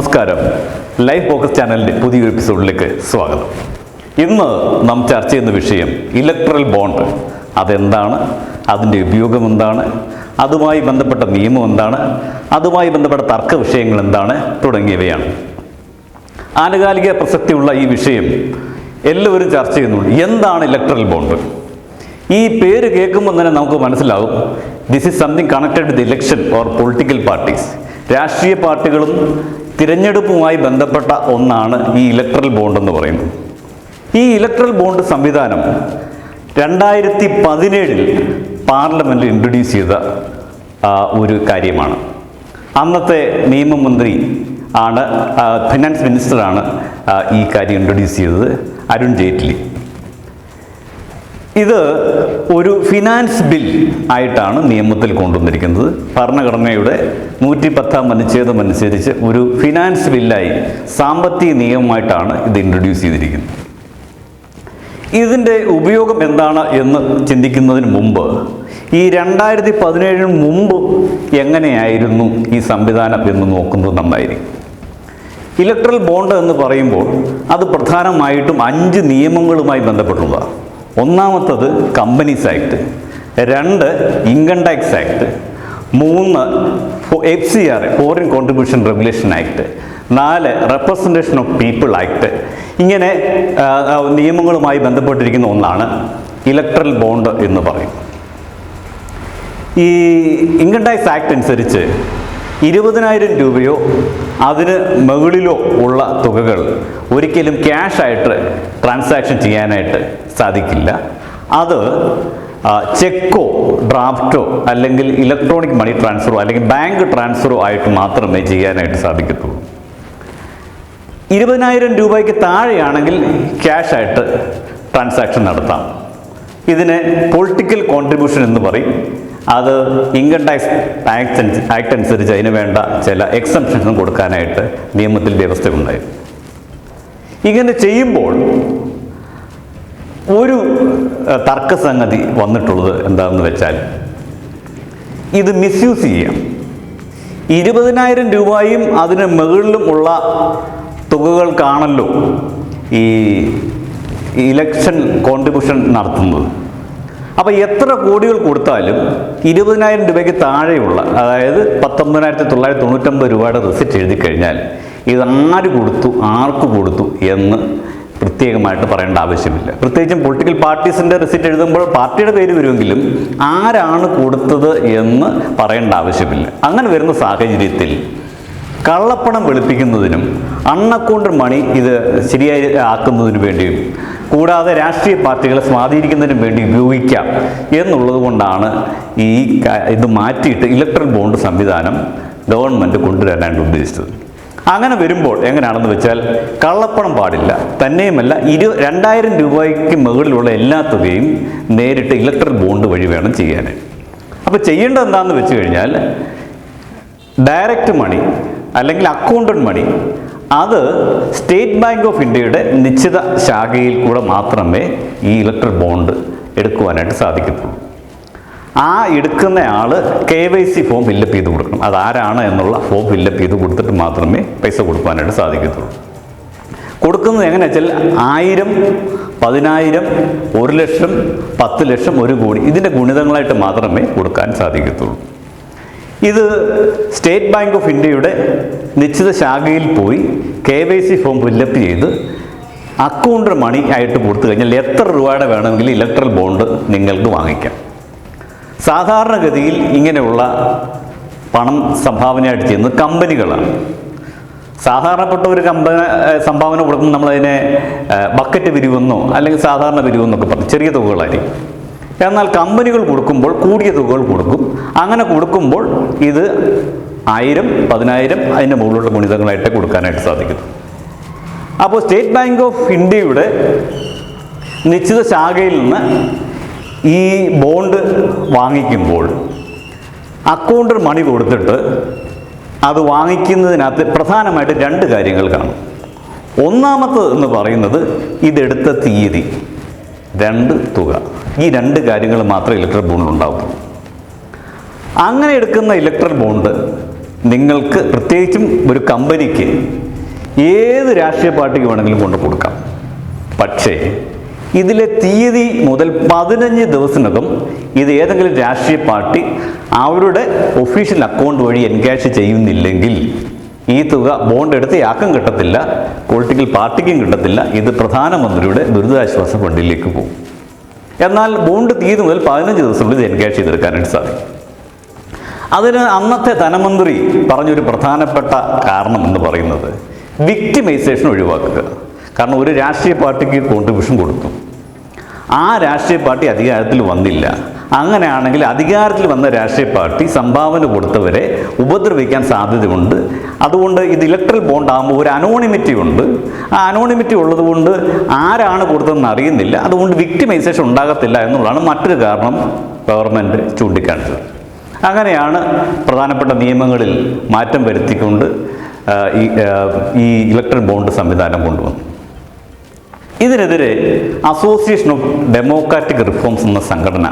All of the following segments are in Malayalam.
നമസ്കാരം. ലൈഫ് ഫോക്കസ് ചാനലിന്റെ പുതിയ എപ്പിസോഡിലേക്ക് സ്വാഗതം. ഇന്ന് നാം ചർച്ച ചെയ്യുന്ന വിഷയം ഇലക്ട്രൽ ബോണ്ട് അതെന്താണ്? അതിന്റെ ഉപയോഗം എന്താണ്? അതുമായി ബന്ധപ്പെട്ട നിയമം എന്താണ്? അതുമായി ബന്ധപ്പെട്ട തർക്ക വിഷയങ്ങൾ എന്താണ്? തുടങ്ങിയവയാണ്. ആനുകാലിക പ്രസക്തിയുള്ള ഈ വിഷയം എല്ലാവരും ചർച്ച ചെയ്യുന്നുണ്ട്. എന്താണ് ഇലക്ട്രൽ ബോണ്ട് ഈ പേര് കേൾക്കുമ്പോൾ തന്നെ നമുക്ക് മനസ്സിലാവും. This is something connected with election or political parties രാഷ്ട്രീയ പാർട്ടികളും തിരഞ്ഞെടുപ്പുമായി ബന്ധപ്പെട്ട ഒന്നാണ് ഈ ഇലക്ട്രൽ ബോണ്ട് എന്ന് പറയുന്നത്. ഈ ഇലക്ട്രൽ ബോണ്ട് സംവിധാനം രണ്ടായിരത്തി പതിനേഴിൽ പാർലമെന്റിൽ ഇൻട്രൊഡ്യൂസ് ചെയ്ത ഒരു കാര്യമാണ്. അന്നത്തെ നിയമമന്ത്രി ആണ് ഫിനാൻസ് മിനിസ്റ്ററാണ് ഈ കാര്യം ഇൻട്രൊഡ്യൂസ് ചെയ്തത് അരുൺ ജെയ്റ്റ്ലി. ഇത് ഒരു ഫിനാൻസ് ബിൽ ആയിട്ടാണ് നിയമത്തിൽ കൊണ്ടുവന്നിരിക്കുന്നത്. ഭരണഘടനയുടെ നൂറ്റി പത്താം അനുച്ഛേദം അനുസരിച്ച് ഒരു ഫിനാൻസ് ബില്ലായി സാമ്പത്തിക നിയമമായിട്ടാണ് ഇത് ഇൻട്രൊഡ്യൂസ് ചെയ്തിരിക്കുന്നത്. ഇതിന്റെ ഉപയോഗം എന്താണ് എന്ന് ചിന്തിക്കുന്നതിന് മുമ്പ് ഈ രണ്ടായിരത്തി പതിനേഴിന് മുമ്പ് എങ്ങനെയായിരുന്നു ഈ സംവിധാനം എന്ന് നോക്കുന്നത് നന്നായിരിക്കും. ഇലക്ട്രൽ ബോണ്ട് എന്ന് പറയുമ്പോൾ അത് പ്രധാനമായിട്ടും അഞ്ച് നിയമങ്ങളുമായി ബന്ധപ്പെട്ടുള്ളതാണ്. ഒന്നാമത്തത് കമ്പനീസ് ആക്ട് രണ്ട് ഇൻകം ടാക്സ് ആക്ട് മൂന്ന് F C R foreign contribution regulation act നാല് റെപ്രസെന്റേഷൻ ഓഫ് പീപ്പിൾ ആക്ട് ഇങ്ങനെ നിയമങ്ങളുമായി ബന്ധപ്പെട്ടിരിക്കുന്ന ഒന്നാണ് ഇലക്ട്രൽ ബോണ്ട് എന്ന് പറയും ഈ ഇൻകം ടാക്സ് ആക്ട് അനുസരിച്ച് ഇരുപതിനായിരം രൂപയോ അതിന് മുകളിലോ ഉള്ള തുകകൾ ഒരിക്കലും ക്യാഷായിട്ട് ട്രാൻസാക്ഷൻ ചെയ്യാനായിട്ട് സാധിക്കില്ല. അത് ചെക്കോ ഡ്രാഫ്റ്റോ അല്ലെങ്കിൽ ഇലക്ട്രോണിക് മണി ട്രാൻസ്ഫറോ അല്ലെങ്കിൽ ബാങ്ക് ട്രാൻസ്ഫറോ ആയിട്ട് മാത്രമേ ചെയ്യാനായിട്ട് സാധിക്കത്തുള്ളൂ. ഇരുപതിനായിരം രൂപയ്ക്ക് താഴെയാണെങ്കിൽ ക്യാഷായിട്ട് ട്രാൻസാക്ഷൻ നടത്താം. ഇതിനെ പൊളിറ്റിക്കൽ കോൺട്രിബ്യൂഷൻ എന്ന് പറയും. അത് ഇൻകം ടാക്സ് ആക്ട് ആക്ട് അനുസരിച്ച് അതിന് വേണ്ട ചില എക്സംഷൻസും കൊടുക്കാനായിട്ട് നിയമത്തിൽ വ്യവസ്ഥയുണ്ടായി. ഇങ്ങനെ ചെയ്യുമ്പോൾ ഒരു തർക്കസംഗതി വന്നിട്ടുള്ളത് എന്താണെന്ന് വെച്ചാൽ ഇത് മിസ്യൂസ് ചെയ്യാം. ഇരുപതിനായിരം രൂപയും അതിന് മുകളിലും ഉള്ള തുകകൾക്കാണല്ലോ ഈ ഇലക്ഷൻ കോൺട്രിബ്യൂഷൻ നടത്തുന്നത്. അപ്പോൾ എത്ര കോടികൾ കൊടുത്താലും ഇരുപതിനായിരം രൂപയ്ക്ക് താഴെയുള്ള അതായത് പത്തൊമ്പതിനായിരത്തി തൊള്ളായിരത്തി തൊണ്ണൂറ്റൊമ്പത് രൂപയുടെ റിസിപ്റ്റ് എഴുതി കഴിഞ്ഞാൽ ഇത് ആര് കൊടുത്തു ആർക്ക് കൊടുത്തു എന്ന് പ്രത്യേകമായിട്ട് പറയേണ്ട ആവശ്യമില്ല. പ്രത്യേകിച്ചും പൊളിറ്റിക്കൽ പാർട്ടീസിന്റെ റിസിപ്റ്റ് എഴുതുമ്പോൾ പാർട്ടിയുടെ പേര് വരുമെങ്കിലും ആരാണ് കൊടുത്തത് എന്ന് പറയേണ്ട ആവശ്യമില്ല. അങ്ങനെ വരുന്ന സാഹചര്യത്തിൽ കള്ളപ്പണം വെളുപ്പിക്കുന്നതിനും അണ്ണക്കൂണ്ടർ മണി ഇത് ശരിയായി ആക്കുന്നതിനു വേണ്ടിയും കൂടാതെ രാഷ്ട്രീയ പാർട്ടികളെ സ്വാധീനിക്കുന്നതിനും വേണ്ടി ഉപയോഗിക്കാം എന്നുള്ളത് കൊണ്ടാണ് ഈ ഇത് മാറ്റിയിട്ട് ഇലക്ട്രൽ ബോണ്ട് സംവിധാനം ഗവൺമെന്റ് കൊണ്ടുവരാനായിട്ട് ഉദ്ദേശിച്ചത്. അങ്ങനെ വരുമ്പോൾ എങ്ങനെയാണെന്ന് വെച്ചാൽ കള്ളപ്പണം പാടില്ല. തന്നെയുമല്ല ഇരു രണ്ടായിരം രൂപയ്ക്ക് മുകളിലുള്ള എല്ലാ തുകയും നേരിട്ട് ഇലക്ട്രൽ ബോണ്ട് വഴി വേണം ചെയ്യാൻ. അപ്പോൾ ചെയ്യേണ്ടത് എന്താണെന്ന് വെച്ച് കഴിഞ്ഞാൽ ഡയറക്റ്റ് മണി അല്ലെങ്കിൽ അക്കൗണ്ടഡ് മണി അത് സ്റ്റേറ്റ് ബാങ്ക് ഓഫ് ഇന്ത്യയുടെ നിശ്ചിത ശാഖയിൽ കൂടെ മാത്രമേ ഈ ഇലക്ട്രിക് ബോണ്ട് എടുക്കുവാനായിട്ട് സാധിക്കത്തുള്ളൂ. ആ എടുക്കുന്ന ആൾ K Y C form fill up ചെയ്ത് കൊടുക്കണം. അതാരാണ് എന്നുള്ള ഫോം ഫില്ലപ്പ് ചെയ്ത് കൊടുത്തിട്ട് മാത്രമേ പൈസ കൊടുക്കാനായിട്ട് സാധിക്കത്തുള്ളൂ. കൊടുക്കുന്നത് എങ്ങനെ വെച്ചാൽ ആയിരം പതിനായിരം ഒരു ലക്ഷം പത്ത് ലക്ഷം ഒരു കോടി ഇതിന്റെ ഗുണിതങ്ങളായിട്ട് മാത്രമേ കൊടുക്കാൻ സാധിക്കത്തുള്ളൂ. ഇത് സ്റ്റേറ്റ് ബാങ്ക് ഓഫ് ഇന്ത്യയുടെ നിശ്ചിത ശാഖയിൽ പോയി K Y C form fill up ചെയ്ത് അക്കൗണ്ട് മണി ആയിട്ട് കൊടുത്തു കഴിഞ്ഞാൽ എത്ര രൂപയുടെ വേണമെങ്കിലും ഇലക്ട്രൽ ബോണ്ട് നിങ്ങൾക്ക് വാങ്ങിക്കാം. സാധാരണഗതിയിൽ ഇങ്ങനെയുള്ള പണം സംഭാവനയായിട്ട് ചെയ്യുന്നത് കമ്പനികളാണ്. സാധാരണപ്പെട്ട ഒരു കമ്പന സംഭാവന കൊടുക്കുമ്പോൾ നമ്മളതിനെ ബക്കറ്റ് പിരിവെന്നോ അല്ലെങ്കിൽ സാധാരണ പിരിവെന്നൊക്കെ പറഞ്ഞു ചെറിയ തുകകളായിരിക്കും. എന്നാൽ കമ്പനികൾ കൊടുക്കുമ്പോൾ കൂടിയ തുകകൾ കൊടുക്കും. അങ്ങനെ കൊടുക്കുമ്പോൾ ഇത് ആയിരം പതിനായിരം അതിന്റെ മുകളിലുള്ള ഗുണിതങ്ങളായിട്ട് കൊടുക്കാനായിട്ട് സാധിക്കുന്നു. അപ്പോൾ സ്റ്റേറ്റ് ബാങ്ക് ഓഫ് ഇന്ത്യയുടെ നിശ്ചിത ശാഖയിൽ നിന്ന് ഈ ബോണ്ട് വാങ്ങിക്കുമ്പോൾ അക്കൗണ്ടിൽ മണി കൊടുത്തിട്ട് അത് വാങ്ങിക്കുന്നതിനകത്ത് പ്രധാനമായിട്ട് രണ്ട് കാര്യങ്ങൾ കാണും. ഒന്നാമത്തത് എന്ന് പറയുന്നത് ഇതെടുത്ത തീയതി. രണ്ട് തുക. ഈ രണ്ട് കാര്യങ്ങൾ മാത്രമേ ഇലക്ട്രൽ ബോണ്ടിൽ ഉണ്ടാകത്തുള്ളൂ അങ്ങനെ എടുക്കുന്ന ഇലക്ട്രൽ ബോണ്ട് നിങ്ങൾക്ക് പ്രത്യേകിച്ചും ഒരു കമ്പനിക്ക് ഏത് രാഷ്ട്രീയ പാർട്ടിക്ക് വേണമെങ്കിലും കൊണ്ട് കൊടുക്കാം. പക്ഷേ ഇതിലെ തീയതി മുതൽ പതിനഞ്ച് ദിവസത്തിനകം ഇത് ഏതെങ്കിലും രാഷ്ട്രീയ പാർട്ടി അവരുടെ ഒഫീഷ്യൽ അക്കൗണ്ട് വഴി എൻകാഷ് ചെയ്യുന്നില്ലെങ്കിൽ ഈ തുക ബോണ്ട് എടുത്ത് യാക്കം കിട്ടത്തില്ല പൊളിറ്റിക്കൽ പാർട്ടിക്കും കിട്ടത്തില്ല ഇത് പ്രധാനമന്ത്രിയുടെ ദുരിതാശ്വാസ ഫണ്ടിലേക്ക് പോകും. എന്നാൽ ബോണ്ട് തീയതി മുതൽ പതിനഞ്ച് ദിവസത്തിനുള്ളിൽ എൻഗേജ് ചെയ്തെടുക്കാനായിട്ട് സാധിക്കും. അതിന് അന്നത്തെ ധനമന്ത്രി പറഞ്ഞൊരു പ്രധാനപ്പെട്ട കാരണം എന്ന് പറയുന്നത് വിക്ടിമൈസേഷൻ ഒഴിവാക്കുക. കാരണം ഒരു രാഷ്ട്രീയ പാർട്ടിക്ക് കോൺട്രിബ്യൂഷൻ കൊടുത്തു. ആ രാഷ്ട്രീയ പാർട്ടി അധികാരത്തിൽ വന്നില്ല. അങ്ങനെയാണെങ്കിൽ അധികാരത്തിൽ വന്ന രാഷ്ട്രീയ പാർട്ടി സംഭാവന കൊടുത്തവരെ ഉപദ്രവിക്കാൻ സാധ്യതയുണ്ട്. അതുകൊണ്ട് ഇത് ഇലക്ട്രൽ ബോണ്ട് ആകുമ്പോൾ ഒരു അനോണിമിറ്റി ഉണ്ട്. ആ അനോണിമിറ്റി ഉള്ളതുകൊണ്ട് ആരാണ് കൊടുത്തതെന്ന് അറിയുന്നില്ല. അതുകൊണ്ട് വിക്ടിമൈസേഷൻ ഉണ്ടാകത്തില്ല എന്നുള്ളതാണ് മറ്റൊരു കാരണം ഗവൺമെന്റ് ചൂണ്ടിക്കാണിച്ചത്. അങ്ങനെയാണ് പ്രധാനപ്പെട്ട നിയമങ്ങളിൽ മാറ്റം വരുത്തിക്കൊണ്ട് ഈ ഇലക്ട്രൽ ബോണ്ട് സംവിധാനം കൊണ്ടുവന്നു ഇതിനെതിരെ അസോസിയേഷൻ ഓഫ് ഡെമോക്രാറ്റിക് റിഫോംസ് എന്ന സംഘടന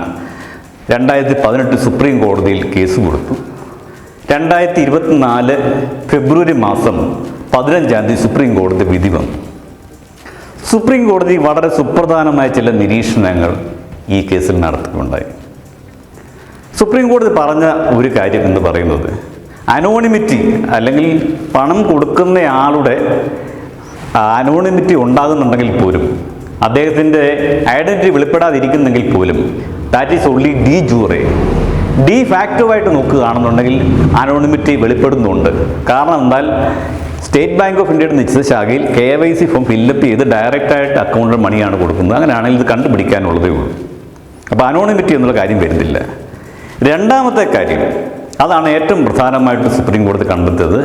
രണ്ടായിരത്തി പതിനെട്ട് സുപ്രീം കോടതിയിൽ കേസ് കൊടുത്തു. രണ്ടായിരത്തി ഇരുപത്തിനാല് ഫെബ്രുവരി മാസം പതിനഞ്ചാം തീയതി സുപ്രീം കോടതി വിധി വന്നു. സുപ്രീം കോടതി വളരെ സുപ്രധാനമായ ചില നിരീക്ഷണങ്ങൾ ഈ കേസിൽ നടത്തുകയുണ്ടായി സുപ്രീം കോടതി പറഞ്ഞ ഒരു കാര്യം എന്ന് പറയുന്നത് അനോണിമിറ്റി അല്ലെങ്കിൽ പണം കൊടുക്കുന്നയാളുടെ അനോണിമിറ്റി ഉണ്ടാകുന്നുണ്ടെങ്കിൽ പോലും അദ്ദേഹത്തിന്റെ ഐഡന്റിറ്റി വെളിപ്പെടാതിരിക്കുന്നെങ്കിൽ പോലും that is only de jure de ഫാക്റ്റീവായിട്ട് നോക്കുകയാണെന്നുണ്ടെങ്കിൽ അനോണിമിറ്റി വെളിപ്പെടുന്നുണ്ട്. കാരണം എന്നാൽ സ്റ്റേറ്റ് ബാങ്ക് ഓഫ് ഇന്ത്യയുടെ നിശ്ചിത ശാഖയിൽ K Y C form fill up ചെയ്ത് ഡയറക്റ്റായിട്ട് അക്കൗണ്ടിൽ മണിയാണ് കൊടുക്കുന്നത്. അങ്ങനെയാണെങ്കിൽ ഇത് കണ്ടുപിടിക്കാനുള്ളതേ ഉള്ളൂ. അപ്പോൾ അനോണിമിറ്റി എന്നുള്ള കാര്യം വരുന്നില്ല. രണ്ടാമത്തെ കാര്യം അതാണ് ഏറ്റവും പ്രധാനമായിട്ട് സുപ്രീം കോടതി കണ്ടെത്തിയത്.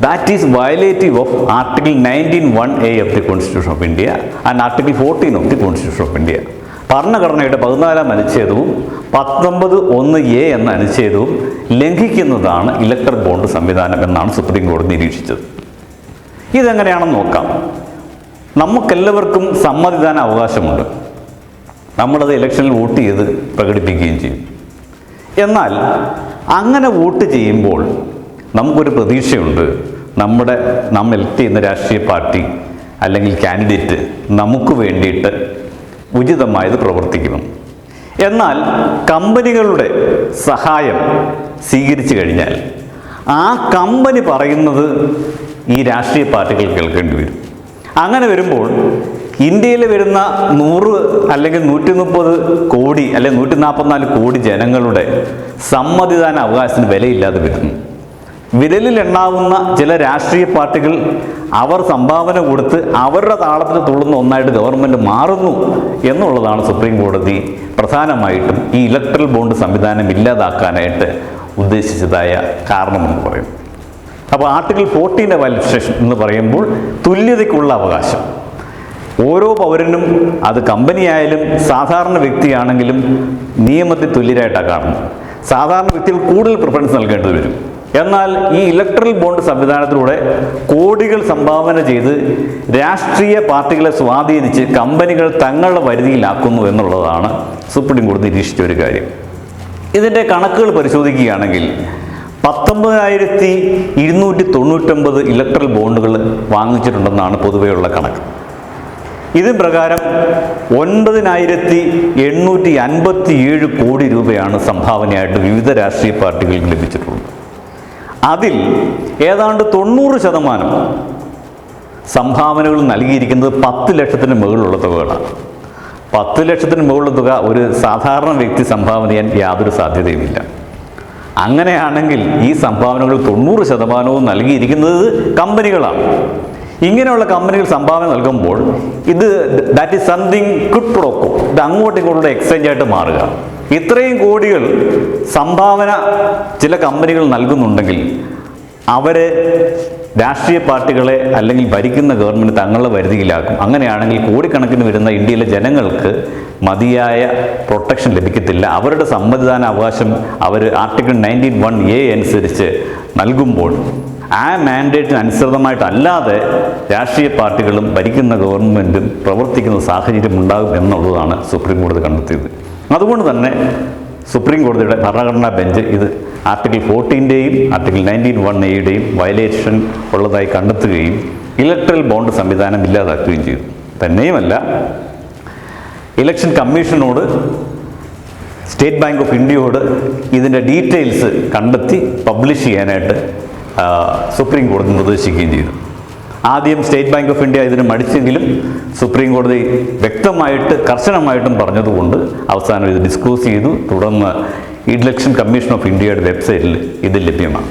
That is violative of article nineteen one A of the constitution of India and article fourteen of the constitution of India ഭരണഘടനയുടെ പതിനാലാം അനുച്ഛേദവും പത്തൊമ്പത് ഒന്ന് എ എന്ന അനുച്ഛേദവും ലംഘിക്കുന്നതാണ് ഇലക്ട്രൽ ബോണ്ട് സംവിധാനം എന്നാണ് സുപ്രീം കോടതി നിരീക്ഷിച്ചത്. ഇതെങ്ങനെയാണെന്ന് നോക്കാം. നമുക്കെല്ലാവർക്കും സമ്മതിദാന അവകാശമുണ്ട്. നമ്മളത് ഇലക്ഷനിൽ വോട്ട് ചെയ്ത് പ്രകടിപ്പിക്കുകയും ചെയ്യും. എന്നാൽ അങ്ങനെ വോട്ട് ചെയ്യുമ്പോൾ നമുക്കൊരു പ്രതീക്ഷയുണ്ട്. നമ്മുടെ നാം എലക്ട് ചെയ്യുന്ന രാഷ്ട്രീയ പാർട്ടി അല്ലെങ്കിൽ കാൻഡിഡേറ്റ് നമുക്ക് വേണ്ടിയിട്ട് ഉചിതമായത് പ്രവർത്തിക്കണം. എന്നാൽ കമ്പനികളുടെ സഹായം സ്വീകരിച്ചു കഴിഞ്ഞാൽ ആ കമ്പനി പറയുന്നത് ഈ രാഷ്ട്രീയ പാർട്ടികൾ കേൾക്കേണ്ടി വരും. അങ്ങനെ വരുമ്പോൾ ഇന്ത്യയിൽ വരുന്ന നൂറ് അല്ലെങ്കിൽ നൂറ്റി മുപ്പത് കോടി അല്ലെങ്കിൽ നൂറ്റി നാൽപ്പത്തിനാല് കോടി ജനങ്ങളുടെ സമ്മതിദാന അവകാശത്തിന് വിലയില്ലാതെ വരുന്നു. വിരലിൽ എണ്ണാവുന്ന ചില രാഷ്ട്രീയ പാർട്ടികൾ അവർ സംഭാവന കൊടുത്ത് അവരുടെ താളത്തിന് തുള്ളുന്ന ഒന്നായിട്ട് ഗവൺമെന്റ് മാറുന്നു എന്നുള്ളതാണ് സുപ്രീം കോടതി പ്രധാനമായിട്ടും ഈ ഇലക്ട്രൽ ബോണ്ട് സംവിധാനം ഇല്ലാതാക്കാനായിട്ട് ഉദ്ദേശിച്ചതായ കാരണമെന്ന് പറയും. അപ്പോൾ ആർട്ടിക്കിൾ ഫോർട്ടീന്റെ വാലിഫിക്കേഷൻ എന്ന് പറയുമ്പോൾ തുല്യതയ്ക്കുള്ള അവകാശം. ഓരോ പൗരനും അത് കമ്പനിയായാലും സാധാരണ വ്യക്തിയാണെങ്കിലും നിയമത്തിൽ തുല്യരായിട്ടാണ് കാണുന്നത്. സാധാരണ വ്യക്തികൾ കൂടുതൽ പ്രിഫറൻസ് നൽകേണ്ടി വരും. എന്നാൽ ഈ ഇലക്ട്രൽ ബോണ്ട് സംവിധാനത്തിലൂടെ കോടികൾ സംഭാവന ചെയ്ത് രാഷ്ട്രീയ പാർട്ടികളെ സ്വാധീനിച്ച് കമ്പനികൾ തങ്ങളുടെ പരിധിയിലാക്കുന്നു എന്നുള്ളതാണ് സുപ്രീം കോടതി നിരീക്ഷിച്ച ഒരു കാര്യം. ഇതിന്റെ കണക്കുകൾ പരിശോധിക്കുകയാണെങ്കിൽ പത്തൊമ്പതിനായിരത്തി ഇരുന്നൂറ്റി തൊണ്ണൂറ്റൊമ്പത് ഇലക്ട്രൽ ബോണ്ടുകൾ വാങ്ങിച്ചിട്ടുണ്ടെന്നാണ് പൊതുവെയുള്ള കണക്ക്. ഇത് പ്രകാരം ഒൻപതിനായിരത്തി എണ്ണൂറ്റി അൻപത്തി ഏഴ് കോടി രൂപയാണ് സംഭാവനയായിട്ട് വിവിധ രാഷ്ട്രീയ പാർട്ടികൾക്ക് ലഭിച്ചിട്ടുള്ളത്. അതിൽ ഏതാണ്ട് തൊണ്ണൂറ് ശതമാനം സംഭാവനകൾ നൽകിയിരിക്കുന്നത് പത്ത് ലക്ഷത്തിന് മുകളിലുള്ള തുകകളാണ്. പത്ത് ലക്ഷത്തിന് മുകളിലുള്ള തുക ഒരു സാധാരണ വ്യക്തി സംഭാവന ചെയ്യാൻ യാതൊരു സാധ്യതയുമില്ല. അങ്ങനെയാണെങ്കിൽ ഈ സംഭാവനകൾ തൊണ്ണൂറ് ശതമാനവും നൽകിയിരിക്കുന്നത് കമ്പനികളാണ്. ഇങ്ങനെയുള്ള കമ്പനികൾ സംഭാവന നൽകുമ്പോൾ ഇത് that is something quid pro quo ഇത് അങ്ങോട്ടും ഇങ്ങോട്ടുള്ള എക്സ്ചേഞ്ച് ആയിട്ട് മാറുക. ഇത്രയും കോടികൾ സംഭാവന ചില കമ്പനികൾ നൽകുന്നുണ്ടെങ്കിൽ അവരെ രാഷ്ട്രീയ പാർട്ടികളെ അല്ലെങ്കിൽ ഭരിക്കുന്ന ഗവൺമെന്റ് തങ്ങളുടെ പരിധിയിലാക്കും. അങ്ങനെയാണെങ്കിൽ കോടിക്കണക്കിന് വരുന്ന ഇന്ത്യയിലെ ജനങ്ങൾക്ക് മതിയായ പ്രൊട്ടക്ഷൻ ലഭിക്കത്തില്ല. അവരുടെ സമ്മതിദാന അവകാശം അവർ ആർട്ടിക്കിൾ നയന്റീൻ വൺ എ അനുസരിച്ച് നൽകുമ്പോൾ ആ മാൻഡേറ്റിന് അനുസൃതമായിട്ടല്ലാതെ രാഷ്ട്രീയ പാർട്ടികളും ഭരിക്കുന്ന ഗവൺമെന്റും പ്രവർത്തിക്കുന്ന സാഹചര്യം ഉണ്ടാകും എന്നുള്ളതാണ് സുപ്രീം കോടതി കണ്ടെത്തിയത്. അതുകൊണ്ട് തന്നെ സുപ്രീം കോടതിയുടെ ഭരണഘടനാ ബെഞ്ച് ഇത് ആർട്ടിക്കിൾ ഫോർട്ടീന്റെയും ആർട്ടിക്കിൾ നയന്റീൻ വൺ എയുടെയും വയലേഷൻ ഉള്ളതായി കണ്ടെത്തുകയും ഇലക്ട്രൽ ബോണ്ട് സംവിധാനം ഇല്ലാതാക്കുകയും ചെയ്തു. തന്നെയുമല്ല ഇലക്ഷൻ കമ്മീഷനോട് സ്റ്റേറ്റ് ബാങ്ക് ഓഫ് ഇന്ത്യയോട് ഇതിന്റെ ഡീറ്റെയിൽസ് കണ്ടെത്തി പബ്ലിഷ് ചെയ്യാനായിട്ട് സുപ്രീം കോടതി നിർദ്ദേശിക്കുകയും ചെയ്തു. ആദ്യം സ്റ്റേറ്റ് ബാങ്ക് ഓഫ് ഇന്ത്യ ഇതിന് മടിച്ചെങ്കിലും സുപ്രീം കോടതി വ്യക്തമായിട്ട് കർശനമായിട്ടും പറഞ്ഞതുകൊണ്ട് അവസാനം ഇത് ഡിസ്ക്ലോസ് ചെയ്തു. തുടർന്ന് ഇലക്ഷൻ കമ്മീഷൻ ഓഫ് ഇന്ത്യയുടെ വെബ്സൈറ്റിൽ ഇത് ലഭ്യമാണ്.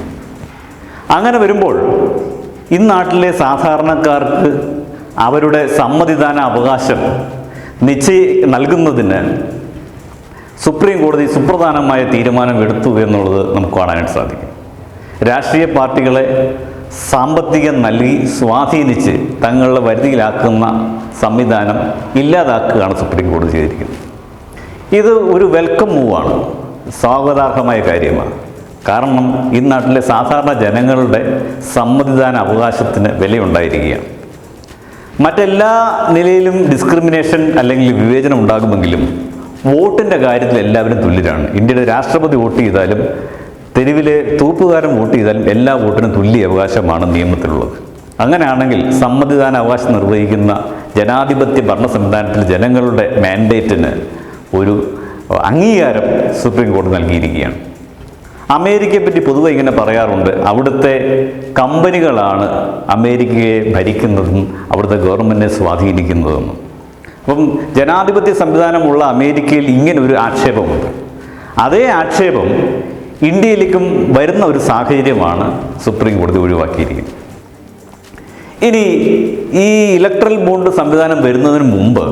അങ്ങനെ വരുമ്പോൾ ഈ നാട്ടിലെ സാധാരണക്കാർക്ക് അവരുടെ സമ്മതിദാന അവകാശം നിശ്ചയി നൽകുന്നതിന് സുപ്രീം കോടതി സുപ്രധാനമായ തീരുമാനം എടുത്തു എന്നുള്ളത് നമുക്ക് കാണാനായിട്ട് സാധിക്കും. രാഷ്ട്രീയ പാർട്ടികളെ സാമ്പത്തികം നൽകി സ്വാധീനിച്ച് തങ്ങളുടെ വരുതിയിലാക്കുന്ന സംവിധാനം ഇല്ലാതാക്കുകയാണ് സുപ്രീം കോടതി ചെയ്തിരിക്കുന്നത്. ഇത് ഒരു വെൽക്കം മൂവാണ് സ്വാഗതാർഹമായ കാര്യമാണ്. കാരണം ഈ നാട്ടിലെ സാധാരണ ജനങ്ങളുടെ സമ്മതിദാന അവകാശത്തിന് വിലയുണ്ടായിരിക്കുകയാണ്. മറ്റെല്ലാ നിലയിലും ഡിസ്ക്രിമിനേഷൻ അല്ലെങ്കിൽ വിവേചനം ഉണ്ടാകുമെങ്കിലും വോട്ടിന്റെ കാര്യത്തിൽ എല്ലാവരും തുല്യരാണ്. ഇന്ത്യയുടെ രാഷ്ട്രപതി വോട്ട് ചെയ്താലും തെരുവിലെ തൂപ്പുകാരൻ വോട്ട് ചെയ്താലും എല്ലാ വോട്ടിനും തുല്യ അവകാശമാണ് നിയമത്തിലുള്ളത്. അങ്ങനെയാണെങ്കിൽ സമ്മതിദാന അവകാശം നിർവഹിക്കുന്ന ജനാധിപത്യ ഭരണ സംവിധാനത്തിൽ ജനങ്ങളുടെ മാൻഡേറ്റിന് ഒരു അംഗീകാരം സുപ്രീം കോടതി നൽകിയിരിക്കുകയാണ്. അമേരിക്കയെ പറ്റി പൊതുവെ ഇങ്ങനെ പറയാറുണ്ട് അവിടുത്തെ കമ്പനികളാണ് അമേരിക്കയെ ഭരിക്കുന്നതും അവിടുത്തെ ഗവൺമെന്റിനെ സ്വാധീനിക്കുന്നതും. അപ്പം ജനാധിപത്യ സംവിധാനമുള്ള അമേരിക്കയിൽ ഇങ്ങനെ ഒരു ആക്ഷേപമുണ്ട്. അതേ ആക്ഷേപം ഇന്ത്യയിലേക്കും വരുന്ന ഒരു സാഹചര്യമാണ് സുപ്രീം കോടതി ഒഴിവാക്കിയിരിക്കുന്നത്. ഇനി ഈ ഇലക്ട്രൽ ബോണ്ട് സംവിധാനം വരുന്നതിന് മുമ്പ്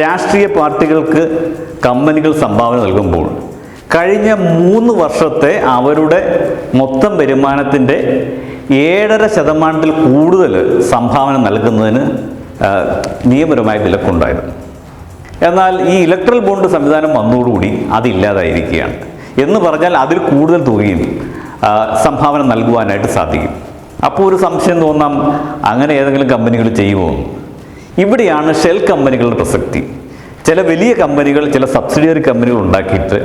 രാഷ്ട്രീയ പാർട്ടികൾക്ക് കമ്പനികൾ സംഭാവന നൽകുമ്പോൾ കഴിഞ്ഞ മൂന്ന് വർഷത്തെ അവരുടെ മൊത്തം വരുമാനത്തിന്റെ ഏഴര ശതമാനത്തിൽ കൂടുതൽ സംഭാവന നൽകുന്നതിന് നിയമപരമായ വിലക്കുണ്ടായിരുന്നു. എന്നാൽ ഈ ഇലക്ട്രൽ ബോണ്ട് സംവിധാനം വന്നതോടുകൂടി അതില്ലാതായിരിക്കുകയാണ് എന്ന് പറഞ്ഞാൽ അതിൽ കൂടുതൽ തുകയും സംഭാവന നൽകുവാനായിട്ട് സാധിക്കും. അപ്പോൾ ഒരു സംശയം തോന്നാം അങ്ങനെ ഏതെങ്കിലും കമ്പനികൾ ചെയ്യുമോ ഇവിടെയാണ് ഷെൽ കമ്പനികളുടെ പ്രസക്തി. ചില വലിയ കമ്പനികൾ ചില സബ്സിഡിയറി കമ്പനികൾ ഉണ്ടാക്കിയിട്ട്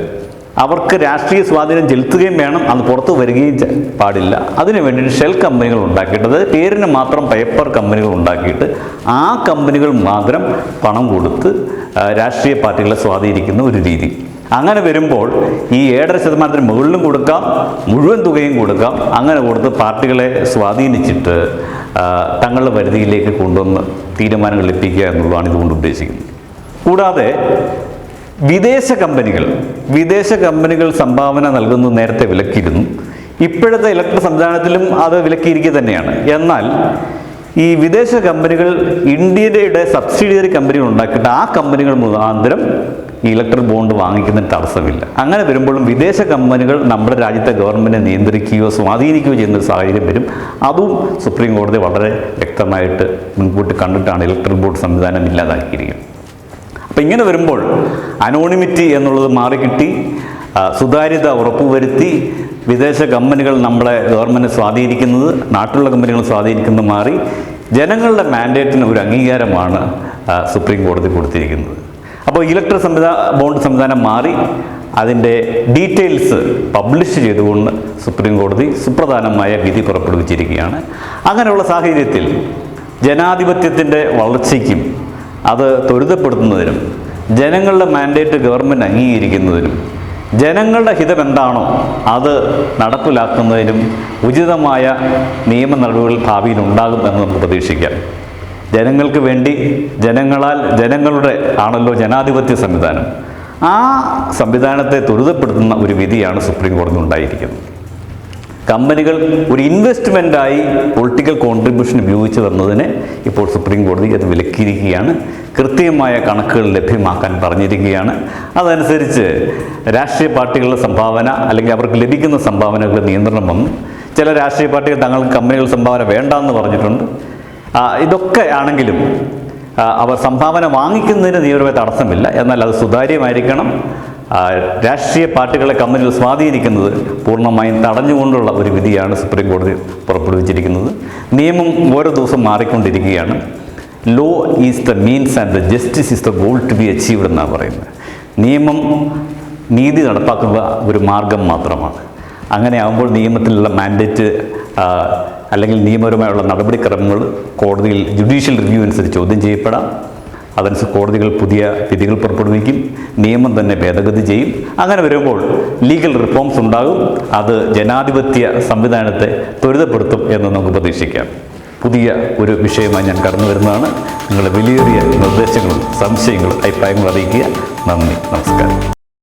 അവർക്ക് രാഷ്ട്രീയ സ്വാധീനം ചെലുത്തുകയും വേണം അത് പുറത്തു വരികയും പാടില്ല. അതിനു വേണ്ടിയിട്ട് ഷെൽ കമ്പനികൾ ഉണ്ടാക്കിയിട്ട് അതായത് പേരിന് മാത്രം പേപ്പർ കമ്പനികൾ ഉണ്ടാക്കിയിട്ട് ആ കമ്പനികൾ മാത്രം പണം കൊടുത്ത് രാഷ്ട്രീയ പാർട്ടികളെ സ്വാധീനിക്കുന്ന ഒരു രീതി. അങ്ങനെ വരുമ്പോൾ ഈ ഏഴര ശതമാനത്തിന് മുകളിലും കൊടുക്കാം മുഴുവൻ തുകയും കൊടുക്കാം. അങ്ങനെ കൊടുത്ത് പാർട്ടികളെ സ്വാധീനിച്ചിട്ട് തങ്ങളുടെ പരിധിയിലേക്ക് കൊണ്ടുവന്ന് തീരുമാനങ്ങൾ എത്തിക്കുക എന്നുള്ളതാണ് ഇതുകൊണ്ട് ഉദ്ദേശിക്കുന്നത്. കൂടാതെ വിദേശ കമ്പനികൾ വിദേശ കമ്പനികൾ സംഭാവന നൽകുന്നത് നേരത്തെ വിലക്കിയിരുന്നു. ഇപ്പോഴത്തെ ഇലക്ട്രിക് സംവിധാനത്തിലും അത് വിലക്കിയിരിക്കുക തന്നെയാണ്. എന്നാൽ ഈ വിദേശ കമ്പനികൾ ഇന്ത്യയുടെ സബ്സിഡിയറി കമ്പനികൾ ഉണ്ടാക്കിയിട്ട് ആ കമ്പനികൾ മുഖാന്തരം ഈ ഇലക്ട്രിക് ബോണ്ട് വാങ്ങിക്കുന്നതിന് തടസ്സമില്ല. അങ്ങനെ വരുമ്പോഴും വിദേശ കമ്പനികൾ നമ്മുടെ രാജ്യത്തെ ഗവൺമെന്റ് നിയന്ത്രിക്കുകയോ സ്വാധീനിക്കുകയോ ചെയ്യുന്ന ഒരു സാഹചര്യം വരും. അതും സുപ്രീം കോടതി വളരെ വ്യക്തമായിട്ട് മുൻകൂട്ടി കണ്ടിട്ടാണ് ഇലക്ട്രിക് ബോർഡ് സംവിധാനം ഇല്ലാതാക്കിയിരിക്കുന്നത്. അപ്പം ഇങ്ങനെ വരുമ്പോൾ അനോണിമിറ്റി എന്നുള്ളത് മാറിക്കിട്ടി സുതാര്യത ഉറപ്പുവരുത്തി വിദേശ കമ്പനികൾ നമ്മളെ ഗവൺമെന്റ് സ്വാധീനിക്കുന്നത് നാട്ടിലുള്ള കമ്പനികൾ സ്വാധീനിക്കുന്നത് മാറി ജനങ്ങളുടെ മാൻഡേറ്റിന് ഒരു അംഗീകാരമാണ് സുപ്രീം കോടതി കൊടുത്തിരിക്കുന്നത്. അപ്പോൾ ഇലക്ട്രിക് സംവിധാന ബോണ്ട് സംവിധാനം മാറി അതിന്റെ ഡീറ്റെയിൽസ് പബ്ലിഷ് ചെയ്തുകൊണ്ട് സുപ്രീം കോടതി സുപ്രധാനമായ വിധി പുറപ്പെടുവിച്ചിരിക്കുകയാണ്. അങ്ങനെയുള്ള സാഹചര്യത്തിൽ ജനാധിപത്യത്തിന്റെ വളർച്ചയ്ക്കും അത് ത്വരിതപ്പെടുത്തുന്നതിനും ജനങ്ങളുടെ മാൻഡേറ്റ് ഗവൺമെന്റ് അംഗീകരിക്കുന്നതിനും ജനങ്ങളുടെ ഹിതം എന്താണോ അത് നടപ്പിലാക്കുന്നതിനും ഉചിതമായ നിയമ നടപടികൾ ഭാവിയിൽ ഉണ്ടാകുമെന്ന് നമുക്ക് പ്രതീക്ഷിക്കാം. ജനങ്ങൾക്ക് വേണ്ടി ജനങ്ങളാൽ ജനങ്ങളുടെ ആണല്ലോ ജനാധിപത്യ സംവിധാനം. ആ സംവിധാനത്തെ ത്വരിതപ്പെടുത്തുന്ന ഒരു വിധിയാണ് സുപ്രീം കോടതി ഉണ്ടായിരിക്കുന്നത്. കമ്പനികൾ ഒരു ഇൻവെസ്റ്റ്മെന്റായി പൊളിറ്റിക്കൽ കോൺട്രിബ്യൂഷൻ ഉപയോഗിച്ചു തന്നതിനെ ഇപ്പോൾ സുപ്രീം കോടതി അത് വിലക്കിയിരിക്കുകയാണ്. കൃത്യമായ കണക്കുകൾ ലഭ്യമാക്കാൻ പറഞ്ഞിരിക്കുകയാണ്. അതനുസരിച്ച് രാഷ്ട്രീയ പാർട്ടികളുടെ സംഭാവന അല്ലെങ്കിൽ അവർക്ക് ലഭിക്കുന്ന സംഭാവനകളുടെ നിയന്ത്രണം വന്നു. ചില രാഷ്ട്രീയ പാർട്ടികൾ തങ്ങൾക്ക് കമ്പനികൾ സംഭാവന വേണ്ടെന്ന് പറഞ്ഞിട്ടുണ്ട്. ഇതൊക്കെ ആണെങ്കിലും അവർ സംഭാവന വാങ്ങിക്കുന്നതിന് നിയമപരമായ തടസ്സമില്ല. എന്നാൽ അത് സുതാര്യമായിരിക്കണം. രാഷ്ട്രീയ പാർട്ടികളെ കമ്പനികൾ സ്വാധീനിക്കുന്നത് പൂർണമായും തടഞ്ഞുകൊണ്ടുള്ള ഒരു വിധിയാണ് സുപ്രീം കോടതി പുറപ്പെടുവിച്ചിരിക്കുന്നത്. നിയമം ഓരോ ദിവസം മാറിക്കൊണ്ടിരിക്കുകയാണ്. Law is the means and the justice is the goal to be achieved എന്നാണ് പറയുന്നത്. നിയമം നീതി നടപ്പാക്കുന്ന ഒരു മാർഗം മാത്രമാണ്. അങ്ങനെ ആകുമ്പോൾ നിയമത്തിലുള്ള മാൻഡേറ്റ് അല്ലെങ്കിൽ നിയമപരമായുള്ള നടപടിക്രമങ്ങൾ കോടതിയിൽ ജുഡീഷ്യൽ റിവ്യൂ അനുസരിച്ച് ചോദ്യം ചെയ്യപ്പെടാം. അതനുസരിച്ച് കോടതികൾ പുതിയ വിധികൾ പുറപ്പെടുവിക്കും. നിയമം തന്നെ ഭേദഗതി ചെയ്യും. അങ്ങനെ വരുമ്പോൾ ലീഗൽ റിഫോംസ് ഉണ്ടാകും. അത് ജനാധിപത്യ സംവിധാനത്തെ ത്വരിതപ്പെടുത്തും എന്ന് നമുക്ക് പ്രതീക്ഷിക്കാം. പുതിയ ഒരു വിഷയമായി ഞാൻ കടന്നു വരുന്നതാണ്. നിങ്ങളുടെ വിലയേറിയ നിർദ്ദേശങ്ങളും സംശയങ്ങളും അഭിപ്രായങ്ങളും അറിയിക്കുക. നന്ദി. നമസ്കാരം.